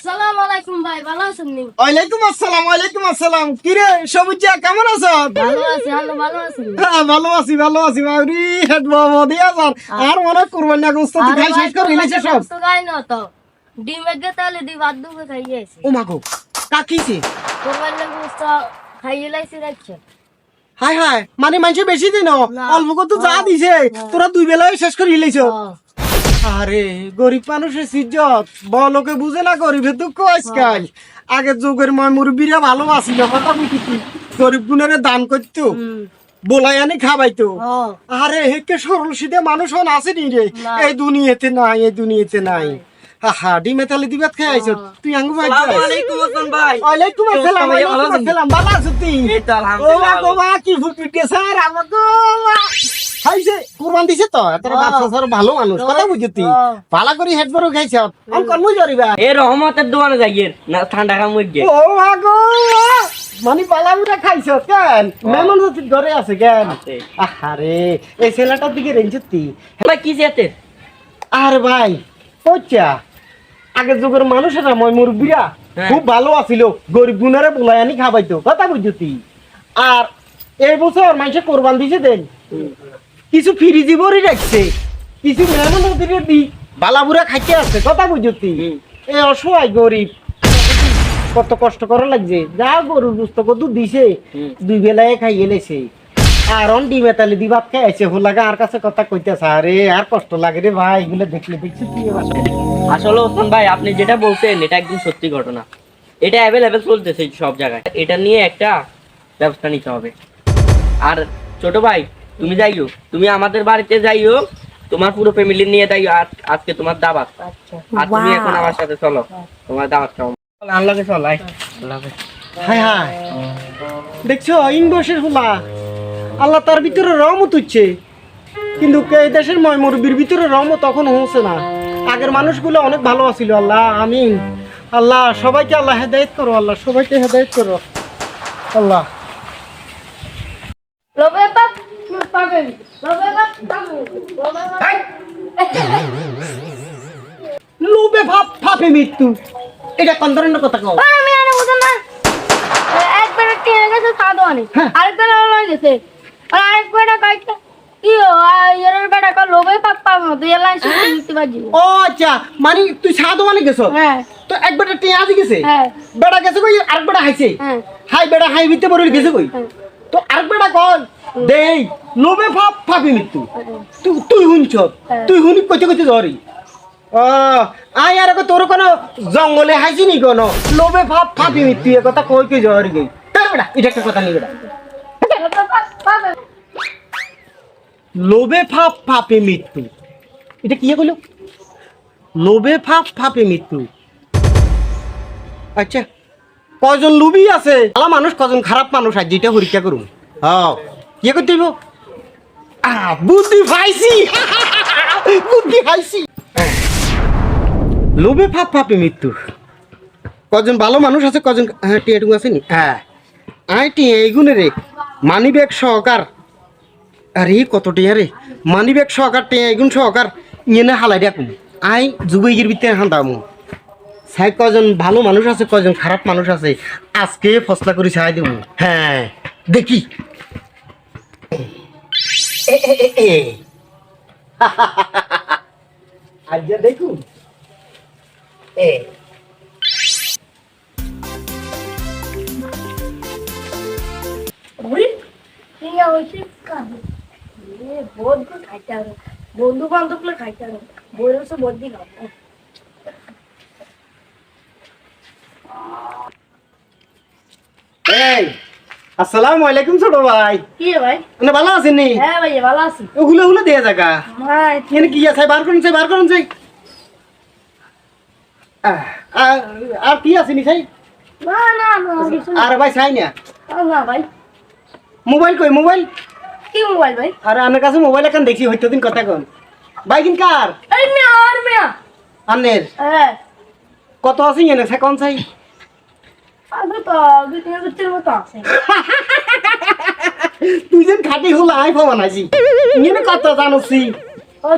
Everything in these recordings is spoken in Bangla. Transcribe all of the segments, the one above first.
আসসালামু আলাইকুম ভাই ভালো আছেন নি? ওয়ালাইকুম আসসালাম ওয়ালাইকুম আসসালাম। কিরে সবুজা কেমন আছো? ভালো আছি ভালো ভালো আছেন হ্যাঁ, ভালো আছি ভালো আছি বাবরি হেড বাবা দিয়া যান আর মনে করবেন গোস্ত খাই শেষ করে নিয়েছে সব। গোস্ত খাই না তো। ডিমের গে তাহলে দি বাদ দুপুরে খাইয়ে ও মাগো কাকিছে কোরবান গোস্ত খাইয়ে লাইছি রাখছে হাই হাই মানে মানুষ বেশি দিন। অল্প কত যা দিছে তোরা দুই বেলায় শেষ করে নিয়েছো আরে গরিব মানুষের সিজ্জত। বলকে বুঝে না গরিবের দুঃখ আজকাল। আগের যুগের ময় মুরব্বীরা ভালো আছিল কথা বুঝিতি গরিব গুণের দান করতো। বলাই আনি খাবাইতো আরে হেকে সরল সিধে মানুষ হন আসেনি রে। এই দুনিয়াতে নাই এই দুনিয়াতে নাই। আহা ডিমে তালে দিবাত খাই আইছো। তুই আঙ্গু ভাই আসসালাম ভাই। ওয়ালাইকুম আসসালাম ওয়ালাইকুম আসসালাম। ভালো আছো তুই? এই তো ও আলহামদুলিল্লাহ মা মা কি ফুট পিটে স্যার আমাকে খাইছে কুরবান দিছে তো তোর। বাচ্চা ভালো মানুষ কথা বুঝতি। ভালো করে হেড বড় খাইছ আমি কর্ম জরিবা এ রহমতের দোকানে যাইয়ে না ঠান্ডা কাম গিয়ে। ও মা গো মানে পালা উড়া খাইছ কেন? মেমন তো ঘরে আছে কেন। আরে এই ছেলেটার দিকে রেঞ্জতি ভাই কি যেতে আরে ভাই পচা আগের যুগের মানুষেরা মই মুরব্বীরা হ্যাঁ। খুব ভালো আছিল গরিব গুনারে বলাই আনি খাবাইতো কথা বুঝতি আর এই বছর মানুষে কোরবান দিছে দেন। কিছু ফিরি জীবরই রাখছে। কিছু মেহমান নদীরে দি বালাবুরা খাইতে আছে কথা বুঝতি। এ অসহায় গরিব। কত কষ্ট করা লাগছে। যা গরুর বুঝত কত দিছে দুই বেলায় খাই গেলেছে। আর অন ডিমে তালে দিবাত খাই আছে হোলাগা আর কাছে কথা কইতেছে আরে আর কষ্ট লাগে রে ভাই এগুলো দেখলে দেখছি তুই আসলে ওসমান ভাই আপনি যেটা বলছেন এটা একদম সত্যি ঘটনা। এটা অ্যাভেলেবেল চলতেছে সব জায়গায়। এটা নিয়ে একটা ব্যবস্থা নিতে হবে। আর ছোট ভাই তুমি যাইও তুমি আমাদের বাড়িতে যাইও তোমার পুরো ফ্যামিলি নিয়ে যাইও আজকে তোমার দাবাত আচ্ছা। আর তুমি এখন আমার সাথে চলো তোমার দাওয়াত খাও। চল আয়। হায় হায় দেখছ ইন বসের হোলা। আল্লাহ তার ভিতরে রহমত হচ্ছে। কিন্তু এই দেশের ভিতরে রহমত তখন হচ্ছে না। আগের মানুষগুলো অনেক ভালো আছিল আল্লাহ আমিন। আল্লাহ সবাইকে আল্লাহ হেদায়েত করো আল্লাহ সবাইকে হেদায়েত করো। আল্লাহ। লোবে বাপ পাবেন। লোবে ভাব ভাবে মৃত্যু। এটা কোন ধরনের কথা কও? আরে আমি আরে বুঝেন না। একবার টিনে গেছে সাদো আনি হ্যাঁ। আরেকবার লয়ে গেছে। আর আরেকবার কয়েকটা কি ও আচ্ছা। মানে তুই সাধু মানে গেছো? হ্যাঁ। তো এক বেটা টিয়া আজি গেছে? হ্যাঁ। বেটা গেছে কই? আরেক বেটা হাইছে? হ্যাঁ। হাই বেটা হাই ভিতরে পড়ে গেছে কই? হ্যাঁ। তো আরেক বেটা কল দেই লোভে ভাব ভাবি মৃত্যু তুই তুই শুনছ? হ্যাঁ। তুই শুনি কইতে কইতে ধরি। ও আই আর তোর কোন জঙ্গলে হাইছি নি কোন? লোভে ভাব ভাবি মৃত্যু এ কথা কই কই ধরি গই। তার বেটা এটা একটা কথা নি বেটা। লোভে ফাপ ফাপে মৃত্যু এটা কি হলো? লোভে ফাপ ফাপে মৃত্যু আচ্ছা কজন লোভী আছে? ভালো মানুষ কজন খারাপ মানুষ আর যেটা পরীক্ষা করুন। হ্যাঁ। ইয়ে করতে হইব? বুদ্ধি পাইছি। বুদ্ধি পাইছি। লোভে ফাপ ফাপে মৃত্যু। কজন ভালো মানুষ আছে কজন হ্যাঁ টিয়াটু আছে নি? হ্যাঁ। আই টিয়া এইগুনে রে মানি ব্যাগ সহকার। আরে কত টিয়া রে মানি ব্যাগ সহকার টিয়া এগুন সহকার ইয়ে না হালাই রাখুন আই যুবইগির ভিতরে হান্দামু সাই কজন ভালো মানুষ আছে কজন খারাপ মানুষ আছে আজকে ফসলা করে ছাই দেবো হ্যাঁ। দেখি। আজ্ঞা দেখুন। এ। বন্ধু খাইতে হবে। বন্ধু বান্ধবগুলো খাইতে হবে। বইয়ের সব বন্ধু খাব এই আসসালামু আলাইকুম ছোট ভাই। কি ভাই? মানে ভালো আছেন নি? হ্যাঁ ভাই ভালো আছি। ওগুলো ওগুলো দিয়ে জায়গা ভাই এখানে কি আছে বার করুন চাই বার করুন চাই। আর- কি আছে নি চাই? না না না আর ভাই চাই না। না ভাই। মোবাইল কই মোবাইল? কি মোবাইল ভাই? আর আমার কাছে মোবাইল এখন দেখছি হয়তো দিন কথা কন। ভাই কিন কার? আরে মিয়া আর মিয়া। আনের হ্যাঁ। কত আছে এনে? কোন চাই? তুই যেন খাটি হলো আই আছি এনে কত জানোসি?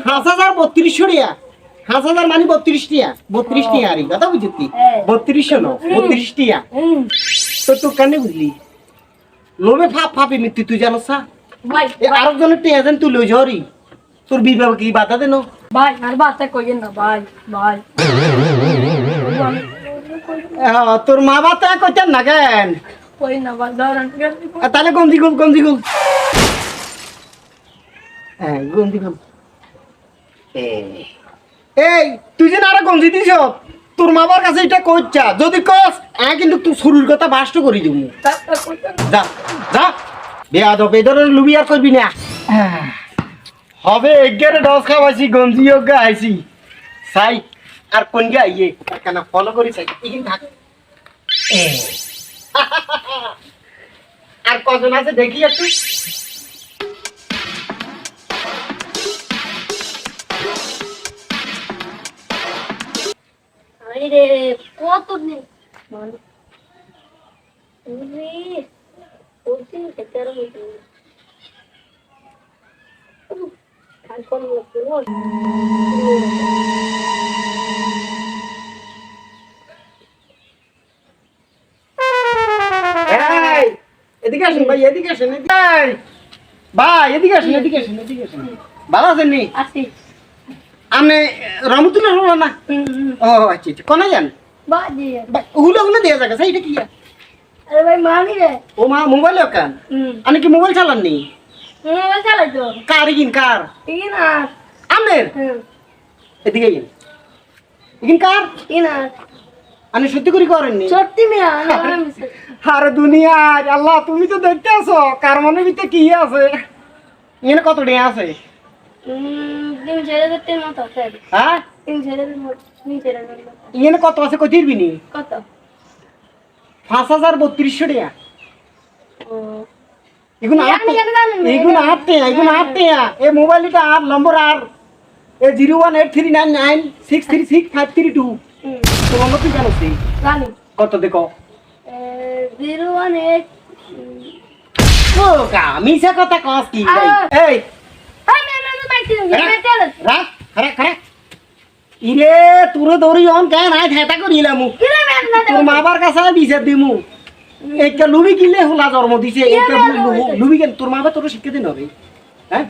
পাঁচ হাজার বত্রিশশো রিয়া। পাঁচ হাজার মানে বত্রিশ টিয়া বত্রিশ টিয়া আরি কথা বুঝতি। বত্রিশশো ন বত্রিশ টিয়া তো তোর কানে বুঝলি? লোভে ফাপ ফাপি মৃত্যু তুই জানো সা ভাই এ আরেকজনের টিয়া যেন তুই লই ঝরি তোর বিবাহ কি বাধা দেন ভাই আর বাচ্চা কইেন না ভাই ভাই। তোর মা বাতা কইতেন না কেন? তাহলে গঞ্জি গুল গঞ্জি গুল হ্যাঁ গঞ্জি গুল এই তুই যে আরও গঞ্জি দিছ তোর মা বাবার কাছে এটা কইছা যদি কস আয় কিন্তু তুই শুরুর কথা বাস্ট করে দিব। যা যা। বেয়া দবে ধরে লুবি আর করবি না। হবে এগারে দশ খাওয়াইছি গঞ্জি আইছি। সাই। আর কোন গে আইয়ে কেন ফলো করি সাই ইহিন থাক। আর কজন আছে দেখি একটু। আরে কত নেই এদিকে আসুন ভাই এদিকে আসুন ভাই এদিকে আসুন এদিকে আসুন এদিকে আসুন। ভালো আছেন নি? আপনি রহমতুল্লাহ হলো না? ও আচ্ছা আচ্ছা। কোনে যান? দিয়ে সেইটা কি? আরে ভাই মানি রে। ও মা মোবাইল কান আপনি কি মোবাইল চালাননি? মোবাইল চালাই তো। কার ইগিন কার? ঠিক না আমের এদিকে ইগিন ইগিন কার? ঠিক না আপনি সত্যি করে করেননি? সত্যি আরে দুনিয়া আল্লাহ তুমি তো দেখতে আছো কার মনের ভিতরে কি আছে? এখানে কত টাকা আছে? এখানে কত আছে কই দিবি নি? কত? পাঁচ হাজার বত্রিশশো টাকা। এগুলো আমি আটতে? এগুলো আটতে এগুলো আটতে এই মোবাইলটা আর নম্বর আর এ zero one eight three nine nine six three six five three two. হুম তো নম্বর তুই জানো কত দেখো জিরো ওয়ান এইট। ও কা কথা কস কি? এই। ইরে তোরে দৌড়ি অন কেন নাই করিলাম কিরে না তোর মা বাবার কাছে বিচার দিমু একটা লুবি কিনলে হোলা জন্ম দিছে একটা লুবি কেন তোর মা বাবা তোর শিক্ষা দিন হবে। হ্যাঁ?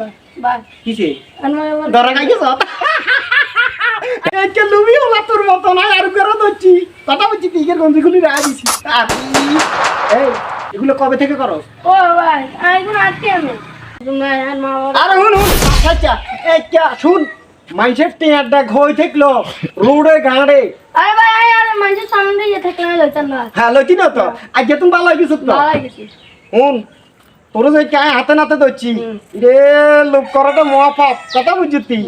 কিসে? ধরা খাইছিস একটা লুবি হোলা তোর মতো না আর করে ধরছি। কথা বলছি রাখা দিছি। এই এগুলো কবে থেকে করো? ও ভাই আমি আজকে আমি। আর হুন হুন আচ্ছা একটা শুন মানুষের টেয়ারটা ঘই থাকল রোডে গাড়ে। আরে ভাই আরে আরে মানুষের সামনে দিয়ে থাকলে আমি লইতাম না। হ্যাঁ লইছি না তো? আজকে তুমি ভালো হয়েছিস তো? ভালো গেছি হুন তোর যে কে হাতে নাতে ধরছি রে লোক করাটা মহাপাপ কথা বুঝছি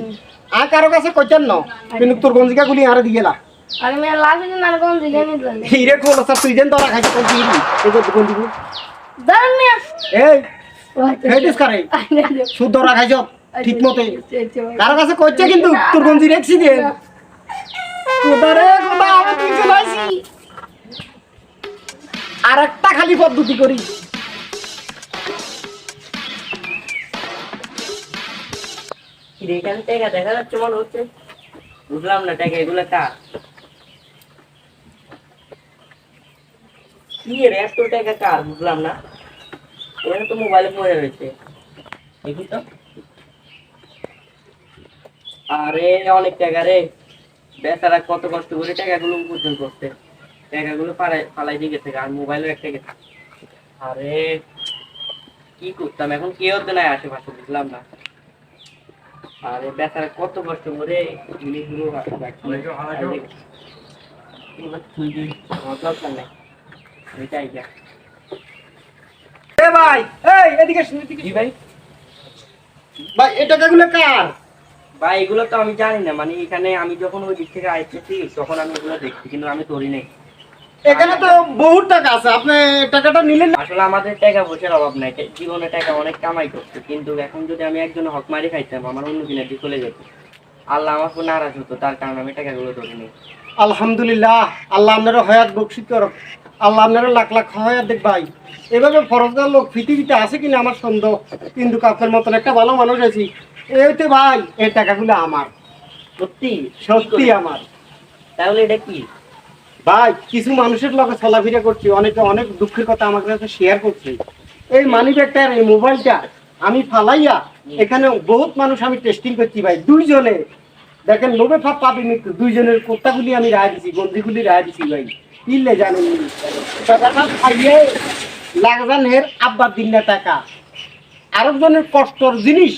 আর কারও কাছে কইতেন না। কিন্তু তোর গঞ্জিকা গুলি আরে দিয়ে নি দিলে হিরে তুই তোরা কোন দিবি এই এই হেডিস করে? শুদ্ধ ঠিক মতে। আচ্ছা, কারও কাছে কইছে কিন্তু তোর গঞ্জি রেখছি দে। কোদারে কোদা আমি তুই চলাইছি আর একটা খালি পদ্ধতি করি এখানে টাকা দেখা যাচ্ছে মনে হচ্ছে। বুঝলাম না টাকা এগুলো কার? কি রে এত টাকা কার? বুঝলাম না। এখানে তো মোবাইলে পড়ে রয়েছে। তো। আরে, অনেক টাকা রে। বেচারা কত কষ্ট করে টাকাগুলো উপার্জন করছে। টাকাগুলো পালাই পালাই দিয়ে গেছে আর মোবাইলের একটা গেছে। আরে, কি করতাম? এখন কে হতে নাই আশেপাশে, বুঝলাম না। আরে বেচারা কত কষ্ট করে আমার দরকার নাই। যা। এ ভাই এই এদিকে শুন এদিকে ভাই? ভাই এই টাকাগুলো কার? ভাই এগুলো তো আমি জানি না। মানে এখানে আমি যখন ওই দিক থেকে আসতেছি তখন আমি এগুলো দেখছি কিন্তু আমি ধরি নাই। এখানে তো বহুত টাকা আছে আপনি টাকাটা নিলেন আসলে আমাদের টাকা পয়সার অভাব নাই জীবনে টাকা অনেক কামাই করছে কিন্তু এখন যদি আমি একজন হক মারি খাইতাম আমার অন্য দিনের দিকে চলে যেত। আল্লাহ আমার উপর নারাজ হতো তার কারণে আমি টাকাগুলো ধরি নি আলহামদুলিল্লাহ আল্লাহ আপনারা হয়াত বকশিত করক। আল্লাহ আপনারা লাখ লাখ হয়াত দেখ ভাই। এভাবে ফরজদার লোক পৃথিবীতে আছে কিনা আমার সন্দেহ কিন্তু কাপের মতন একটা ভালো মানুষ আছি। এই তো ভাই এই টাকাগুলো আমার। সত্যি? সত্যি আমার। তাহলে এটা কি? ভাই, কিছু মানুষের লগে চলাফেরা করছি, অনেকে অনেক দুঃখের কথা আমার কাছে শেয়ার করছে। এই মানি ব্যাগটা এই মোবাইলটা আমি ফালাইয়া এখানে বহুত মানুষ আমি টেস্টিং করছি ভাই, দুইজনে। দেখেন লোভে ফাপ পাবি মৃত্যু দুইজনের কোত্তাগুলি আমি রায় দিছি গন্দিগুলি রায় দিছি ভাই। কিনলে জানেন টাকাটা লাগজান হের আব্বার দিন না টাকা। আরেকজনের কষ্টর জিনিস,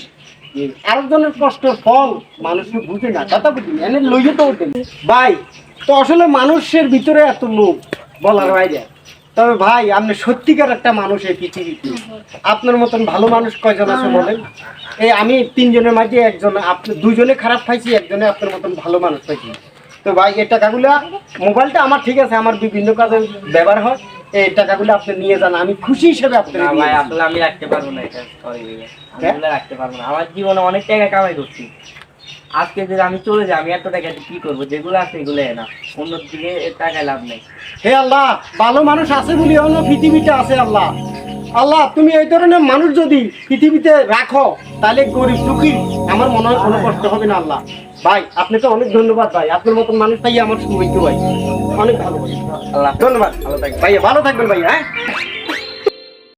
আরেকজনের কষ্টর ফল মানুষকে বুঝে না, কথা বুঝি। এনে লইয়ে তো ওঠে ভাই তো আসলে মানুষের ভিতরে এত লোক বলার বাইরে। তবে ভাই আপনি সত্যিকার একটা মানুষ এই পৃথিবীতে। আপনার মতন ভালো মানুষ কয়জন আছে বলেন? এই আমি তিনজনের মাঝে একজন আপনি দুজনে খারাপ পাইছি একজনে আপনার মতন ভালো মানুষ পাইছি। তো ভাই এই টাকাগুলো মোবাইলটা আমার ঠিক আছে আমার বিভিন্ন কাজে ব্যবহার হয়। এই টাকাগুলো আপনি নিয়ে যান আমি খুশি হিসেবে আপনি ভাই আসলে আমি রাখতে পারব না এটা সরি হ্যাঁ? রাখতে পারব না। আমার জীবনে অনেক টাকা কামাই করছি। আজকে যদি আমি চলে যাই আমি এত টাকা কি করব? যেগুলো আছে এগুলো না অন্য দিকে টাকায় লাভ নেই। হে আল্লাহ ভালো মানুষ আছে বলি হলো পৃথিবীতে আছে আল্লাহ। আল্লাহ তুমি এই ধরনের মানুষ যদি পৃথিবীতে রাখো তাহলে গরিব দুঃখী আমার মনে হয় কোনো কষ্ট হবে না আল্লাহ। ভাই আপনাকে অনেক ধন্যবাদ ভাই। আপনার মতন মানুষ তাই আমার সৌভাগ্য ভাই। অনেক ভালো। ভাই আল্লাহ ধন্যবাদ। ভালো থাকবেন। ভাই ভালো থাকবেন ভাই হ্যাঁ?